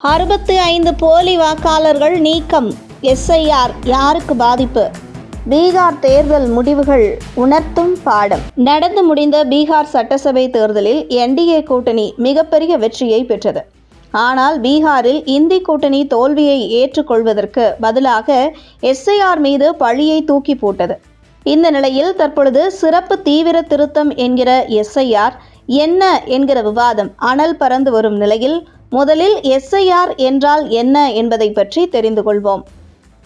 அறுபத்தி ஐந்து போலி வாக்காளர்கள் நீக்கம் எஸ்ஐஆர் யாருக்கு பாதிப்பு? பீகார் தேர்தல் முடிவுகள் உணர்த்தும் பாடம். நடந்து முடிந்த பீகார் சட்டசபை தேர்தலில் என்டிஏ கூட்டணி மிகப்பெரிய வெற்றியை பெற்றது. ஆனால் பீகாரில் இந்தி கூட்டணி தோல்வியை ஏற்றுக்கொள்வதற்கு பதிலாக எஸ்ஐஆர் மீது பழியை தூக்கி போட்டது. இந்த நிலையில் தற்பொழுது சிறப்பு தீவிர திருத்தம் என்கிற எஸ்ஐஆர் என்ன என்கிற விவாதம் அனல் பறந்து வரும் நிலையில் முதலில் எஸ்ஐஆர் என்றால் என்ன என்பதை பற்றி தெரிந்து கொள்வோம்.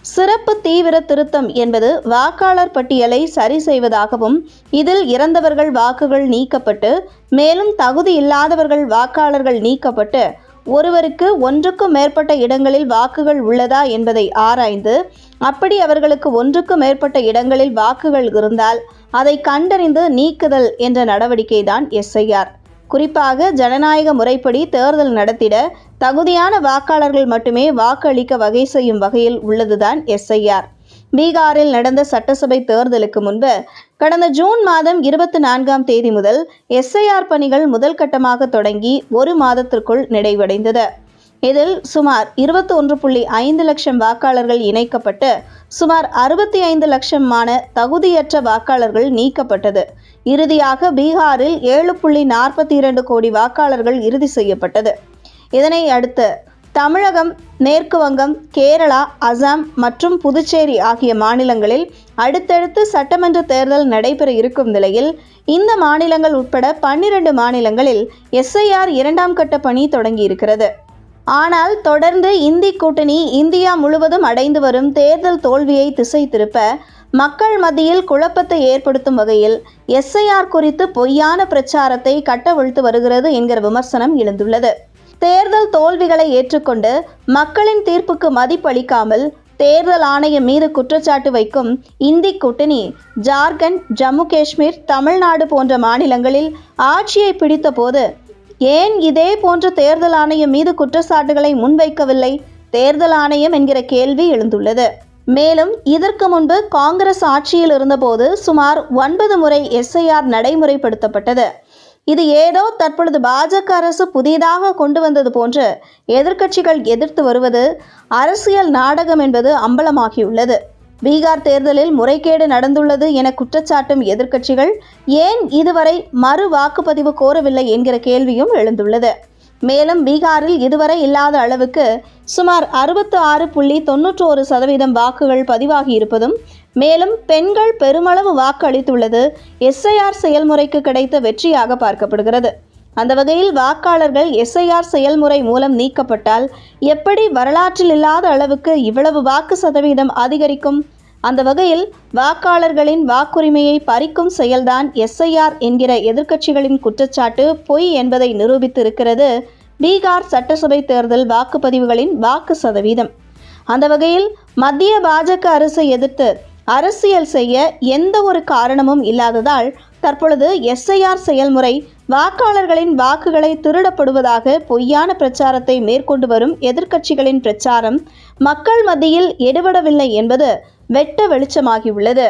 சிறப்பு தீவிர திருத்தம் என்பது வாக்காளர் பட்டியலை சரி செய்வதாகவும் இதில் இறந்தவர்கள் வாக்குகள் நீக்கப்பட்டு மேலும் தகுதி இல்லாதவர்கள் வாக்காளர்கள் நீக்கப்பட்டு ஒருவருக்கு ஒன்றுக்கும் மேற்பட்ட இடங்களில் வாக்குகள் உள்ளதா என்பதை ஆராய்ந்து அப்படி அவர்களுக்கு ஒன்றுக்கும் மேற்பட்ட இடங்களில் வாக்குகள் இருந்தால் அதை கண்டறிந்து நீக்குதல் என்ற நடவடிக்கைதான் எஸ்ஐஆர். குறிப்பாக ஜனநாயக முறைப்படி தேர்தல் நடத்திட தகுதியான வாக்காளர்கள் மட்டுமே வாக்களிக்க வகை செய்யும் வகையில் உள்ளதுதான் எஸ்ஐஆர். பீகாரில் நடந்த சட்டசபை தேர்தலுக்கு முன்பு கடந்த ஜூன் மாதம் இருபத்தி நான்காம் தேதி முதல் எஸ்ஐஆர் பணிகள் முதல் கட்டமாக தொடங்கி ஒரு மாதத்திற்குள் நிறைவடைந்தது. இதில் சுமார் இருபத்தி ஒன்று புள்ளி ஐந்து லட்சம் வாக்காளர்கள் இணைக்கப்பட்டு சுமார் அறுபத்தி ஐந்து லட்சமான தகுதியற்ற வாக்காளர்கள் நீக்கப்பட்டது. இறுதியாக பீகாரில் ஏழு புள்ளி நாற்பத்தி இரண்டு கோடி வாக்காளர்கள் இறுதி செய்யப்பட்டது. இதனை அடுத்து தமிழகம் மேற்கு வங்கம் கேரளா அசாம் மற்றும் புதுச்சேரி ஆகிய மாநிலங்களில் அடுத்தடுத்து சட்டமன்ற தேர்தல் நடைபெற இருக்கும் நிலையில் இந்த மாநிலங்கள் உட்பட பன்னிரண்டு மாநிலங்களில் எஸ்ஐஆர் இரண்டாம் கட்ட பணி தொடங்கியிருக்கிறது. ஆனால் தொடர்ந்து இந்தி கூட்டணி இந்தியா முழுவதும் அடைந்து வரும் தேர்தல் தோல்வியை திசை திருப்ப மக்கள் மத்தியில் குழப்பத்தை ஏற்படுத்தும் வகையில் எஸ்ஐஆர் குறித்து பொய்யான பிரச்சாரத்தை கட்டவிழ்த்து வருகிறது என்கிற விமர்சனம் எழுந்துள்ளது. தேர்தல் தோல்விகளை ஏற்றுக்கொண்டு மக்களின் தீர்ப்புக்கு மதிப்பளிக்காமல் தேர்தல் ஆணையம் மீது குற்றச்சாட்டு வைக்கும் இந்தி கூட்டணி ஜார்க்கண்ட் ஜம்மு காஷ்மீர் தமிழ்நாடு போன்ற மாநிலங்களில் ஆட்சியை பிடித்தபோது ஏன் இதே போன்ற தேர்தல் ஆணையம் மீது குற்றச்சாட்டுகளை முன்வைக்கவில்லை? தேர்தல் ஆணையம் என்கிற கேள்வி எழுந்துள்ளது. மேலும் இதற்கு முன்பு காங்கிரஸ் ஆட்சியில் இருந்தபோது சுமார் ஒன்பது முறை எஸ்ஐஆர் நடைமுறைப்படுத்தப்பட்டது. இது ஏதோ தற்பொழுது பாஜக அரசு புதிதாக கொண்டு வந்தது போன்று எதிர்க்கட்சிகள் எதிர்த்து வருவது அரசியல் நாடகம் என்பது அம்பலமாகியுள்ளது. பீகார் தேர்தலில் முறைகேடு நடந்துள்ளது என குற்றச்சாட்டும் எதிர்க்கட்சிகள் ஏன் இதுவரை மறு வாக்குப்பதிவு கோரவில்லை என்கிற கேள்வியும் எழுந்துள்ளது. மேலும் பீகாரில் இதுவரை இல்லாத அளவுக்கு சுமார் அறுபத்து ஆறு புள்ளி தொன்னூற்றோரு சதவீதம் வாக்குகள் பதிவாகி இருப்பதும் மேலும் பெண்கள் பெருமளவு வாக்களித்துள்ளது எஸ்ஐஆர் செயல்முறைக்கு கிடைத்த வெற்றியாக பார்க்கப்படுகிறது. அந்த வகையில் வாக்காளர்கள் எஸ்ஐஆர் செயல்முறை மூலம் நீக்கப்பட்டால் எப்படி வரலாற்றில் இல்லாத அளவுக்கு இவ்வளவு வாக்கு சதவீதம் அதிகரிக்கும்? அந்த வகையில் வாக்காளர்களின் வாக்குரிமையை பறிக்கும் செயல்தான் எஸ்ஐஆர் என்கிற எதிர்க்கட்சிகளின் குற்றச்சாட்டு பொய் என்பதை நிரூபித்திருக்கிறது பீகார் சட்டசபை தேர்தல் வாக்குப்பதிவுகளின் வாக்கு சதவீதம். அந்த வகையில் மத்திய பாஜக அரசை எதிர்த்து அரசியல் செய்ய எந்த ஒரு காரணமும் இல்லாததால் தற்பொழுது எஸ்ஐஆர் செயல்முறை வாக்காளர்களின் வாக்குகளை திருடப்படுவதாக பொய்யான பிரச்சாரத்தை மேற்கொண்டு வரும் எதிர்க்கட்சிகளின் பிரச்சாரம் மக்கள் மத்தியில் எடுபடவில்லை என்பது வெட்ட வெளிச்சமாகியுள்ளது.